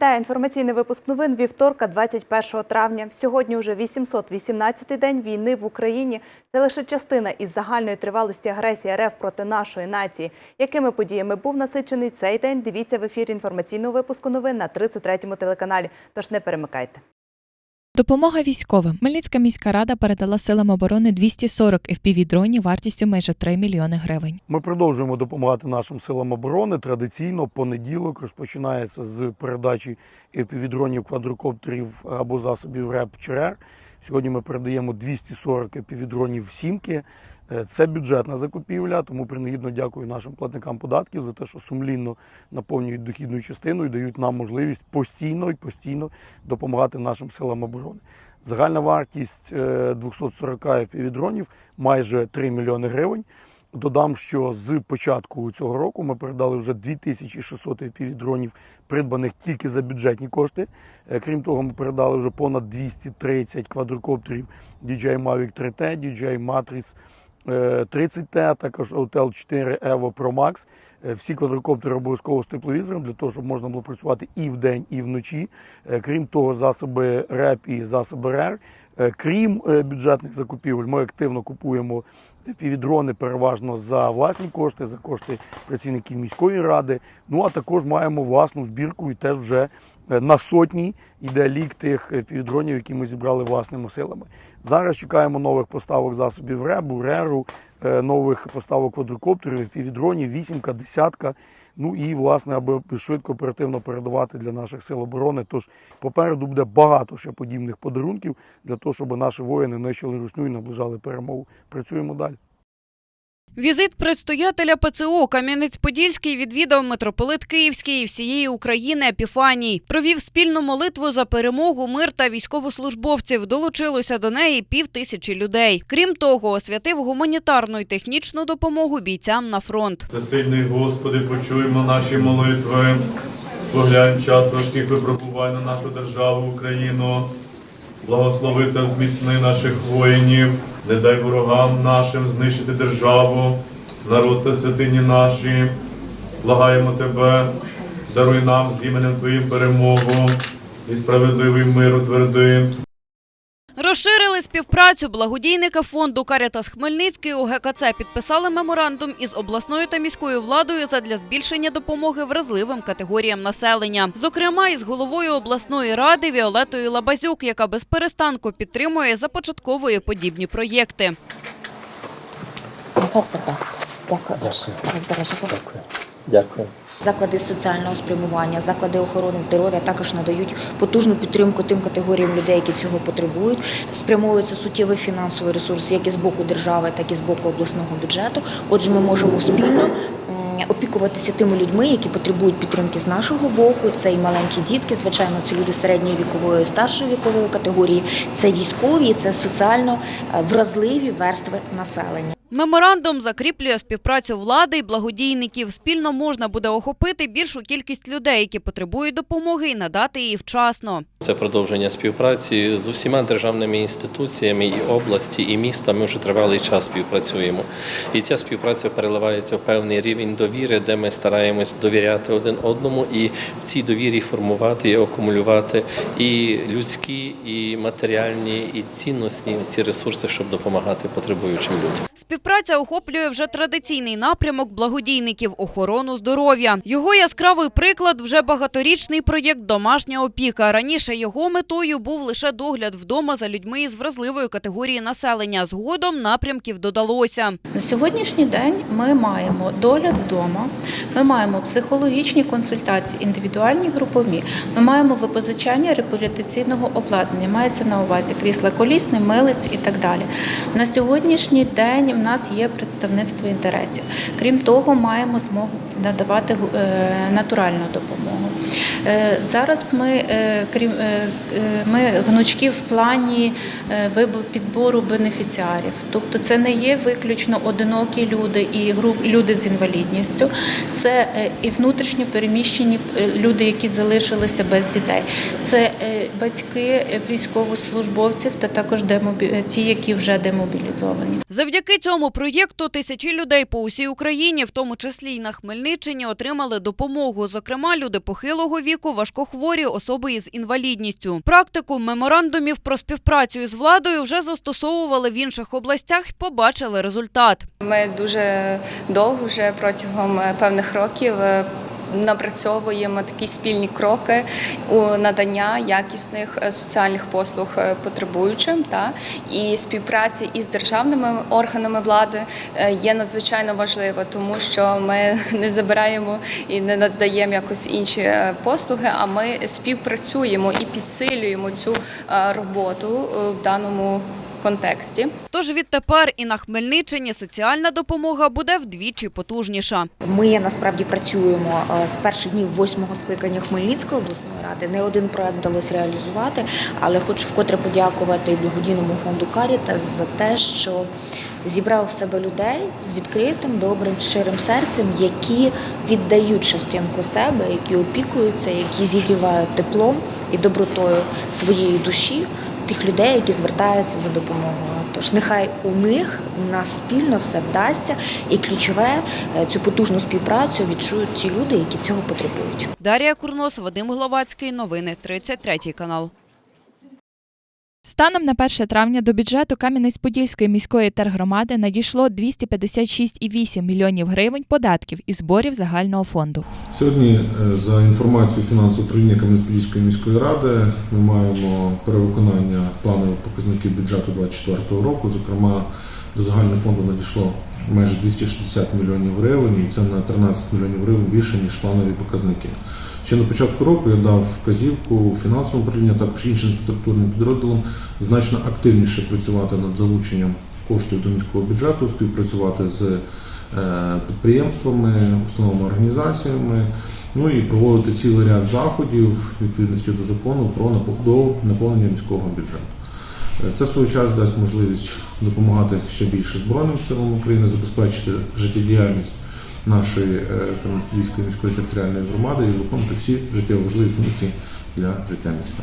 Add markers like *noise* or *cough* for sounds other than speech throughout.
Вітаю інформаційний випуск новин вівторка, 21 травня. Сьогодні вже 818-й день війни в Україні. Це лише частина із загальної тривалості агресії РФ проти нашої нації. Якими подіями був насичений цей день? Дивіться в ефірі інформаційного випуску новин на 33-му телеканалі. Тож не перемикайте. Допомога військовим. Мельницька міська рада передала силам оборони 240 FPV-дронів вартістю майже 3 мільйони гривень. Ми продовжуємо допомагати нашим силам оборони. Традиційно понеділок розпочинається з передачі FPV-дронів, квадрокоптерів або засобів РЕП ЧРР. Сьогодні ми передаємо 240 FPV-дронів сімки. Е, Це бюджетна закупівля, тому принагідно дякую нашим платникам податків за те, що сумлінно наповнюють дохідну частину і дають нам можливість постійно і постійно допомагати нашим силам оборони. Загальна вартість е, 240 FPV-дронів майже 3 мільйони гривень. Додам, що з початку цього року ми передали вже 2600 FPV-дронів, придбаних тільки за бюджетні кошти. Е, Крім того, ми передали вже понад 230 квадрокоптерів DJI Mavic 3T, DJI Matrix е, 30T, також Autel 4 Evo Pro Max. Е, Всі квадрокоптери обов'язково з тепловізором для того, щоб можна було працювати і вдень, і вночі. Е, Крім того, засоби РЕП і засоби РЕР. Е, Крім е, бюджетних закупівель, ми активно купуємо півдрони переважно за власні кошти, за кошти працівників міської ради. Ну а також маємо власну збірку і теж вже е, на сотні йде лік тих півдронів, які ми зібрали власними силами. Зараз чекаємо нових поставок засобів РЕБу, РЕРу, е, нових поставок квадрокоптерів, півдронів, вісімка, десятка. Ну і власне, аби швидко оперативно передавати для наших сил оборони. Тож попереду буде багато ще подібних подарунків для того, щоб наші воїни нищили русню і наближали перемогу. Працюємо далі. Візит предстоятеля ПЦО Кам'янець-Подільський відвідав митрополит Київський і всієї України Епіфаній. Провів спільну молитву за перемогу, мир та військовослужбовців. Долучилося до неї пів тисячі людей. Крім того, освятив гуманітарну і технічну допомогу бійцям на фронт. Всесильний Господи, почуємо наші молитви. Споглянь час важких випробувань на нашу державу Україну. Благослови та зміцни наших воїнів, не дай ворогам нашим знищити державу, народ та святині наші. Благаємо тебе, даруй нам з іменем Твоїм перемогу і справедливий мир утверди. Розширили співпрацю благодійника фонду Карітас Хмельницький у ГКЦ підписали меморандум із обласною та міською владою задля збільшення допомоги вразливим категоріям населення. Зокрема, із головою обласної ради Віолетою Лабазюк, яка без перестанку підтримує започатковує подібні проєкти. Нехай все дасть. Дякую. Розбережемо. Дякую. Заклади соціального спрямування, заклади охорони здоров'я також надають потужну підтримку тим категоріям людей, які цього потребують. Спрямовується суттєвий фінансовий ресурс як і з боку держави, так і з боку обласного бюджету. Отже, ми можемо спільно опікуватися тими людьми, які потребують підтримки з нашого боку. Це і маленькі дітки, звичайно, це люди середньої вікової, старшої вікової категорії, це військові, це соціально е, вразливі верстви населення. Меморандум закріплює співпрацю влади і благодійників. Спільно можна буде охопити більшу кількість людей, які потребують допомоги, і надати її вчасно. Це продовження співпраці з усіма державними інституціями і області, і міста. Ми вже тривалий час співпрацюємо. І ця співпраця переливається в певний рівень довіри, де ми стараємось довіряти один одному і в цій довірі формувати і акумулювати і людські, і матеріальні, і цінностні ці ресурси, щоб допомагати потребуючим людям. Співпраця охоплює вже традиційний напрямок благодійників охорону здоров'я. Його яскравий приклад вже багаторічний проєкт Домашня опіка. Раніше його метою був лише догляд вдома за людьми із вразливої категорії населення. Згодом напрямків додалося. На сьогоднішній день ми маємо догляд вдома, ми маємо психологічні консультації, індивідуальні групові, ми маємо випозичання реабілітаційного обладнання, мається на увазі крісла колісне, милиць і так далі. На сьогоднішній день в нас є представництво інтересів. Крім того, маємо змогу надавати е, натуральну допомогу. Е, Зараз ми, е, крім ми гнучки в плані підбору бенефіціарів. Тобто це не є виключно одинокі люди і люди з інвалідністю, це і внутрішньо переміщені люди, які залишилися без дітей. Це батьки військовослужбовців та також ті, які вже демобілізовані. Завдяки цьому проєкту тисячі людей по усій Україні, в тому числі й на Хмельниччині, Хмельниччині отримали допомогу. Зокрема, люди похилого віку, важкохворі, особи із інвалідністю. Практику меморандумів про співпрацю із владою вже застосовували в інших областях. і Побачили результат. Ми дуже довго вже протягом е, певних років. Напрацьовуємо такі спільні кроки у надання якісних е, соціальних послуг е, потребуючим та? І співпраці із державними органами влади е, є надзвичайно важлива, тому що ми *laughs* не забираємо і не надаємо якось інші послуги, а ми співпрацюємо і підсилюємо цю роботу в даному контексті. Тож відтепер і на Хмельниччині соціальна допомога буде вдвічі потужніша. Ми насправді працюємо е, з перших днів восьмого скликання Хмельницької обласної ради. Не один проект вдалося реалізувати, але хочу вкотре подякувати благодійному фонду Карітас за те, що зібрав в себе людей з відкритим, добрим, щирим серцем, які віддають частинку себе, які опікуються, які зігрівають теплом і добротою своєї душі тих людей, які звертаються за допомогою. Тож нехай у них у нас спільно все вдасться, і ключове е, цю потужну співпрацю відчують ті люди, які цього потребують. Дар'я Курнос, Вадим Гловацький. Новини 33 канал. Станом на 1 травня до бюджету Кам'янець-Подільської міської тергромади надійшло 256,8 мільйонів гривень податків і зборів загального фонду. Сьогодні, е, за інформацією фінансового управління Кам'янець-Подільської міської ради, ми маємо перевиконання планових показників бюджету 2024 року. Зокрема, до загального фонду надійшло майже 260 мільйонів гривень, і це на 13 мільйонів гривень більше ніж планові показники. Ще на початку року я дав вказівку фінансовому управлінню, також іншим структурним підрозділам значно активніше працювати над залученням коштів до міського бюджету, співпрацювати з е, підприємствами, установами, організаціями, ну і проводити цілий ряд заходів відповідності до закону про наповнення міського бюджету. Це в свою час дасть можливість допомагати ще більше Збройним силам України, забезпечити життєдіяльність нашої е, міської територіальної громади і виконувати всі життєво важливі функції для життя міста.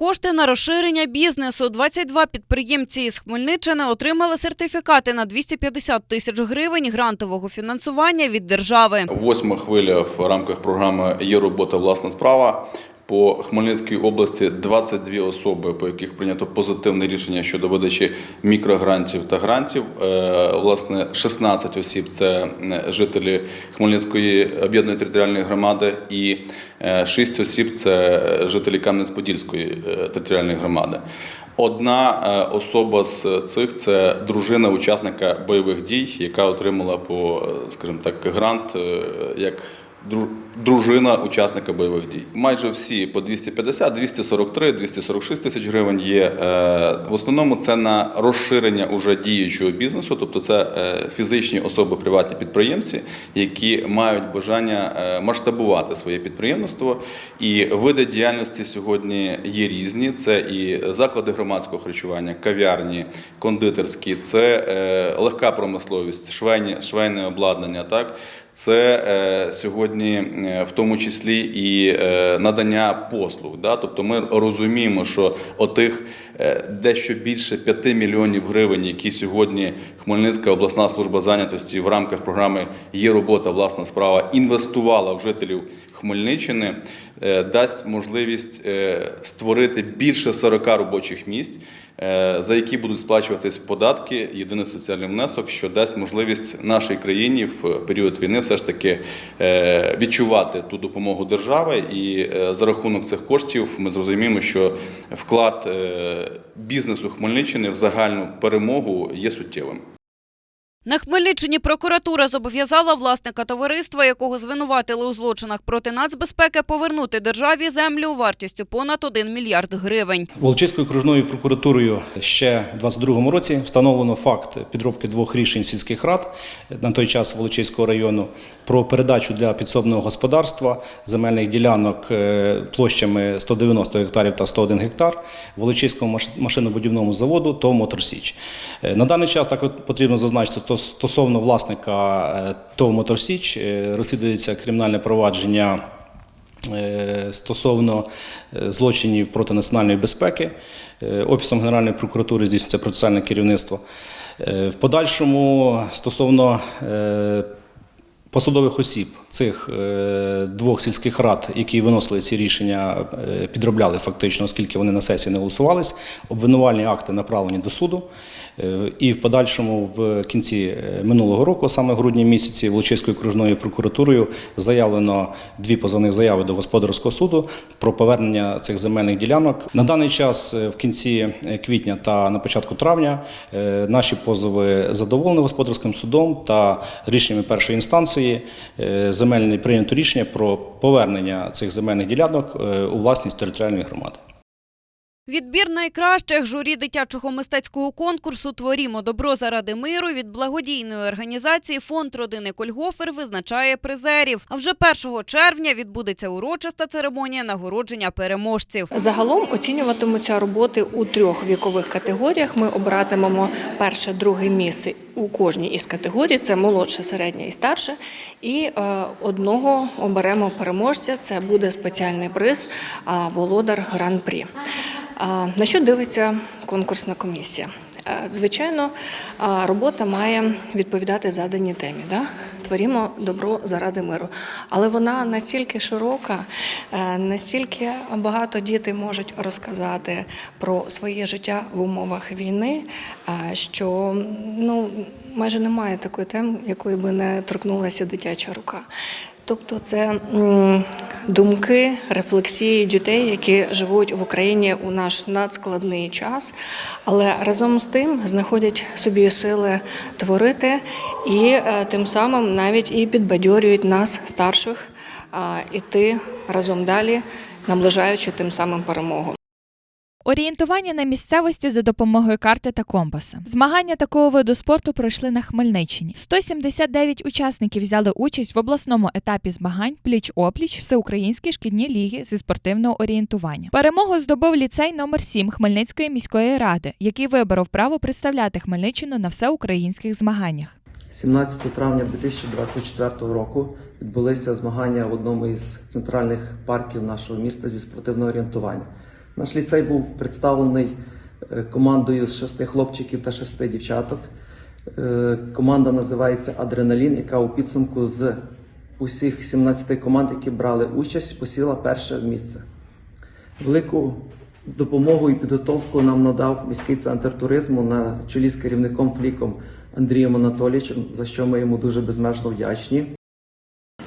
Кошти на розширення бізнесу. 22 підприємці із Хмельниччини отримали сертифікати на 250 тисяч гривень грантового фінансування від держави. Восьма хвиля в рамках програми Є робота власна справа. По Хмельницькій області 22 особи, по яких прийнято позитивне рішення щодо видачі мікрогрантів та грантів. Е, Власне, 16 осіб це е, жителі Хмельницької об'єднаної територіальної громади, і 6 осіб це жителі Кам'янець-Подільської е, територіальної громади. Одна е, особа з цих це дружина учасника бойових дій, яка отримала по, е, скажімо так, грант е, як дружина учасника бойових дій. Майже всі по 250, 243, 246 тисяч гривень є. Е, В основному це на розширення уже діючого бізнесу, тобто це е, фізичні особи, приватні підприємці, які мають бажання е, масштабувати своє підприємництво. І види діяльності сьогодні є різні. Це і заклади громадського харчування, кав'ярні, кондитерські, це легка промисловість, швейні, швейне обладнання. Так це е, сьогодні е, в тому числі і е, надання послуг. Да? Тобто ми розуміємо, що отих дещо більше 5 мільйонів гривень, які сьогодні Хмельницька обласна служба зайнятості в рамках програми Є робота, власна справа інвестувала в жителів Хмельниччини, е, дасть можливість е, створити більше 40 робочих місць. е, За які будуть сплачуватись податки, єдиний соціальний внесок, що дасть можливість нашій країні в період війни все ж таки е, відчувати ту допомогу держави, і е, за рахунок цих коштів ми зрозуміємо, що вклад е, бізнесу Хмельниччини в загальну перемогу є суттєвим. На Хмельниччині прокуратура зобов'язала власника товариства, якого звинуватили у злочинах проти нацбезпеки, повернути державі землю вартістю понад 1 мільярд гривень. Волочиською окружною прокуратурою ще в 2022 році встановлено факт підробки двох рішень сільських рад на той час Волочиського району про передачу для підсобного господарства земельних ділянок е, площами 190 гектарів та 101 гектар Волочиському маш- машинобудівному заводу ТОВ «Моторсіч». Е, На даний час також потрібно зазначити, то стосовно власника е, ТОВ «Моторсіч» розслідується кримінальне провадження стосовно злочинів проти національної безпеки. Офісом Генеральної прокуратури здійснюється процесуальне керівництво. В подальшому стосовно посадових осіб цих е, двох сільських рад, які виносили ці рішення, е, підробляли фактично, оскільки вони на сесії не голосувались. Обвинувальні акти направлені до суду. Е, І в подальшому, в кінці минулого року, саме в грудні місяці, Волочиською окружною прокуратурою заявлено дві позовних заяви до господарського суду про повернення цих земельних ділянок. На даний час, в кінці квітня та на початку травня, наші позови задоволені господарським судом та рішеннями першої інстанції е, земельне прийнято рішення про повернення цих земельних ділянок е, у власність територіальної громади. Відбір найкращих журі дитячого мистецького конкурсу Творімо добро заради миру від благодійної організації Фонд родини Кольгофер визначає призерів. А вже 1 червня відбудеться урочиста церемонія нагородження переможців. Загалом оцінюватимуться роботи у трьох вікових категоріях. Ми обиратимемо перше, друге місце у кожній із категорій. Це молодше, середнє і старше. І е, одного оберемо переможця. Це буде спеціальний приз Володар Гран-прі. На що дивиться конкурсна комісія? Е, Звичайно, робота має відповідати заданій темі. Да? Творімо добро заради миру. Але вона настільки широка, е, настільки багато діти можуть розказати про своє життя в умовах війни, е, що ну, майже немає такої теми, якої би не торкнулася дитяча рука. Тобто це думки, рефлексії дітей, які живуть в Україні у наш надскладний час, але разом з тим знаходять собі сили творити і е, тим самим навіть і підбадьорюють нас, старших, іти разом далі, наближаючи тим самим перемогу. Орієнтування на місцевості за допомогою карти та компаса. Змагання такого виду спорту пройшли на Хмельниччині. 179 учасників взяли участь в обласному етапі змагань пліч-опліч всеукраїнські шкільні ліги зі спортивного орієнтування. Перемогу здобув ліцей номер 7 Хмельницької міської ради, який виборов право представляти Хмельниччину на всеукраїнських змаганнях. 17 травня 2024 року відбулися змагання в одному із центральних парків нашого міста зі спортивного орієнтування. Наш ліцей був представлений е, командою з шести хлопчиків та шести дівчаток. Е, Команда називається Адреналін, яка у підсумку з усіх 17 команд, які брали участь, посіла перше місце. Велику допомогу і підготовку нам надав міський центр туризму на чолі з керівником Фліком Андрієм Анатолійовичем, за що ми йому дуже безмежно вдячні.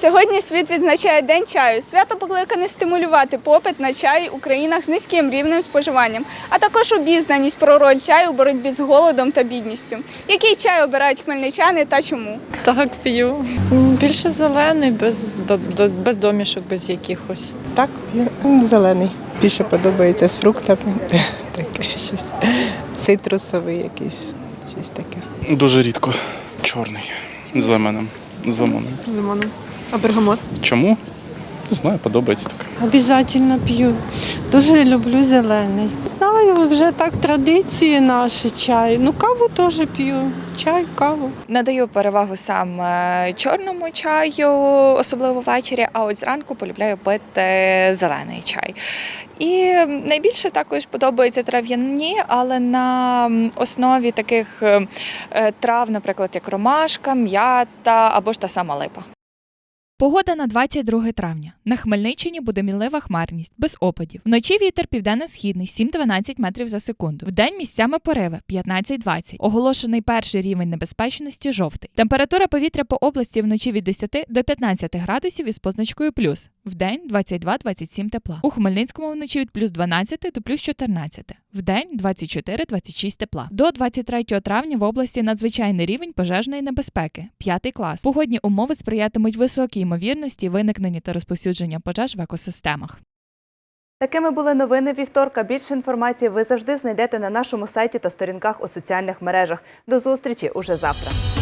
Сьогодні світ відзначає День чаю. Свято покликане стимулювати попит на чай у країнах з низьким рівнем споживанням, а також обізнаність про роль чаю у боротьбі з голодом та бідністю. Який чай обирають хмельничани та чому? Так, п'ю. Більше зелений, без, до- до- без домішок, без якихось. Так, зелений. Більше подобається з фруктами. *laughs* Таке щось. Цитрусовий якийсь, щось таке. Дуже рідко. Чорний. З лимоном. З лимоном. З лимоном. А бергамот? Чому? Не знаю, подобається так. Обязательно п'ю. Дуже люблю зелений. Знаю, вже так традиції наші чай. Ну, каву теж п'ю. Чай, каву. Надаю перевагу саме чорному чаю, особливо ввечері, а от зранку полюбляю пити зелений чай. І найбільше також подобаються трав'яні, але на основі таких е, трав, наприклад, як ромашка, м'ята або ж та сама липа. Погода на 22 травня. На Хмельниччині буде мінлива хмарність, без опадів. Вночі вітер південно-східний 7-12 метрів за секунду. Вдень місцями пориви 15-20. Оголошений перший рівень небезпечності жовтий. Температура повітря по області вночі від 10 до 15 градусів із позначкою плюс. Вдень 22-27 тепла. У Хмельницькому вночі від плюс 12 до плюс 14. Вдень 24-26 тепла. До 23 травня в області надзвичайний рівень пожежної небезпеки 5 клас. Погодні умови сприятимуть високій ймовірності виникнення та розповсюдження пожеж в екосистемах. Такими були новини вівторка. Більше інформації ви завжди знайдете на нашому сайті та сторінках у соціальних мережах. До зустрічі уже завтра.